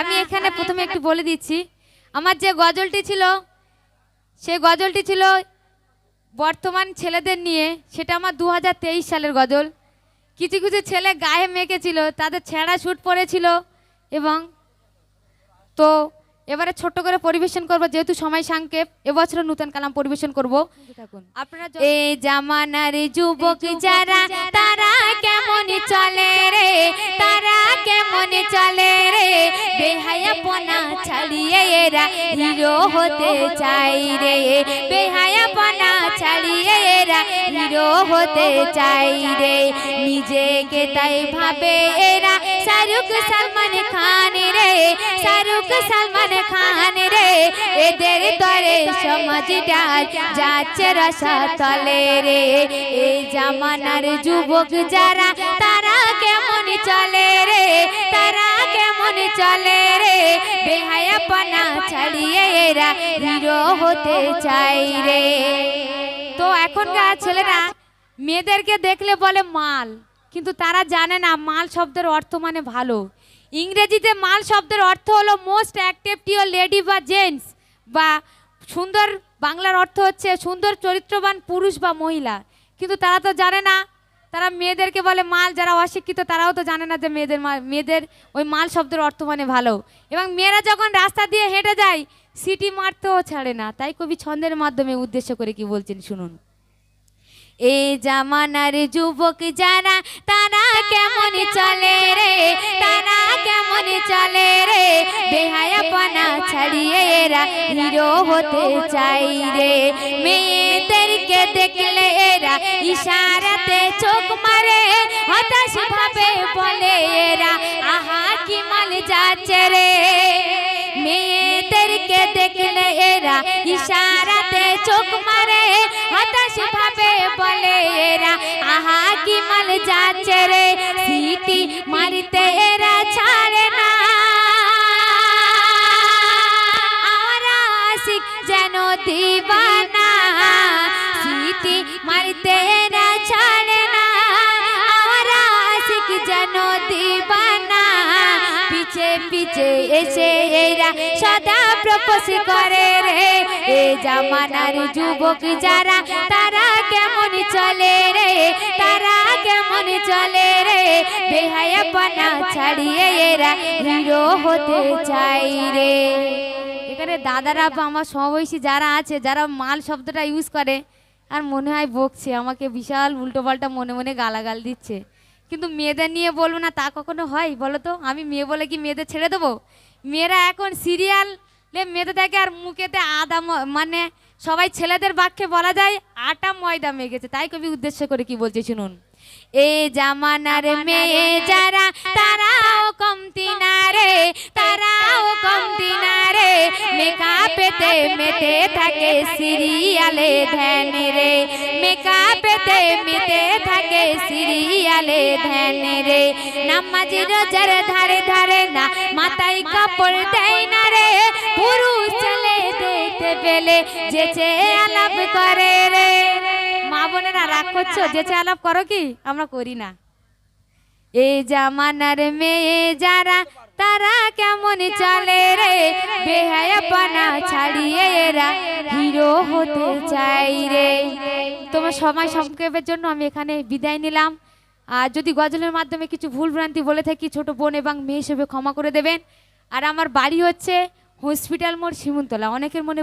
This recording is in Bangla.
আমি এখানে প্রথমে একটু বলে দিচ্ছি। আমার যে গজলটি ছিল সেই গজলটি ছিল বর্তমান ছেলেদের নিয়ে সেটা আমার দু হাজার তেইশ সালের গজল। কিছু কিছু ছেলে গায়ে মেখেছিল তাদের ছেঁড়া স্যুট পরেছিল এবং তো এবারে ছোট্ট করে পরিবেশন করব যেহেতু সময় সংক্ষেপ এবছর নূতন কালাম পরিবেশন করব। আপনারা এই জামানার যুবক যারা তারা চলে রে? তারা কেমন চলে রে? বেহায়াপনা ছাড়িয়ে এরা হিরো হতে চাই রে। বেহায়াপনা ছাড়িয়ে এরা হিরো হতে চাই রে। নিজেকে তাই ভাবে এরা শাহরুখ সালমান খান রে। শাহরুখ সালমান খান রে। এদের তরে সমাজটা যাচ্ছে রসা তলে রে। জামানার যুবক যারা, তারা কেমন চলে রে? তারা কেমন চলে রে? বেহায়াপনা ছাড়িয়ে এরা হিরো হতে চাই রে। তো এখনকার ছেলেরা মেয়েদেরকে দেখলে বলে মাল, কিন্তু তারা জানে না মাল শব্দের অর্থ মানে ভালো। ইংরেজিতে মাল শব্দের অর্থ হলো মোস্ট অ্যাক্টিভটিও লেডি বা জেন্টস বা সুন্দর বাংলার অর্থ হচ্ছে সুন্দর চরিত্রবান পুরুষ বা মহিলা। কিন্তু তারা তো জানে না। তারা মেয়েদেরকে বলে মাল, যারা অশিক্ষিত তারাও তো জানে না যে মেয়েদের মেয়েদের ওই মাল শব্দের অর্থ মানে ভালো। এবং মেয়েরা যখন রাস্তা দিয়ে হেঁটে যায়, সিটি মারতেও ছাড়ে না। তাই কবি ছন্দের মাধ্যমে উদ্দেশ্য করে কি বলছেন শুনুন। এ জামানার যুবক যারা, তারা কেমন চলে রে? তারা কেমন চলে রে? বেহায়াপনা ছাড়িয়ে এরা হিরো হতে চাই রে। মেয়েদেরকে দেখলে এরা ইশারাতে চোখ মারে, হতাশ ভাবে বলে এরা, আহা, কি মাল যাচ্ছে রে? মেয়েদেরকে দেখলে এরা ইশারাতে চোখ মারে হতাশ ভাবে বলে এরা। আহা, কি মাল যাচ্ছে রে, সিটি মারিতে এরা ছাড়ে না। আমরা আশিক যেন দিবানা, সিটি মারিতে এরা পিছে এসে এরা সদা প্রপোজ করে রে। এ জামানার যুবক যারা, তারা কেমন চলে রে? তারা কেমন চলে রে? বেহায়াপনা ছাড়িয়ে এরা হিরো হতে চাই রে। এখানে দাদারা বা আমার সমবয়সী যারা আছে, যারা মাল শব্দটা ইউজ করে, আর মনে হয় বকছে, আমাকে বিশাল উল্টোপাল্টা মনে মনে গালাগাল দিচ্ছে। কিন্তু মেয়েদের নিয়ে বলব না তা কখনো হয়? বলো তো আমি মেয়ে বলে কি মেয়েদের ছেড়ে দেবো? মেয়েরা এখন সিরিয়াল মেয়েদের দেখে আর মুখেতে আদা মানে সবাই ছেলেদের বাক্যে বলা যায় আটা ময়দা মেখেছে। তাই কবি উদ্দেশ্য করে কি বলছে শুনুন। এ জামানার মেয়ে যারা তারাও কমতি না রে তারাও কমতি না রে মেকআপেতে মেতে থাকে সিরিয়ালে, ধ্যান রে। মেকআপেতে মেতে থাকে সিরিয়ালে, ধ্যান রে। নামাজি রোজার ধারে ধারে না, মাথায় কাপড় দেয় না রে। পুরুষ ছেলে দেখতে পেলে যেচে আলাপ করে রে। মা বোনেরা রাগ করছ? যেচে আলাপ করো কি? আমরা করি না। এই জামানার মেয়ে যারা, তারা কেমন চলে রে? বেহায়াপনা ছাড়িয়ে এরা হিরো হতে চাই রে। তোমার সময় সংক্ষেপের জন্য আমি এখানে বিদায় নিলাম। আর যদি গজলের মাধ্যমে কিছু ভুল ভ্রান্তি বলে থাকি, ছোট বোন এবং মেয়ে হিসেবে ক্ষমা করে দেবেন। আর আমার বাড়ি হচ্ছে হসপিটাল মোড় শিমুনতলা অনেকের মনে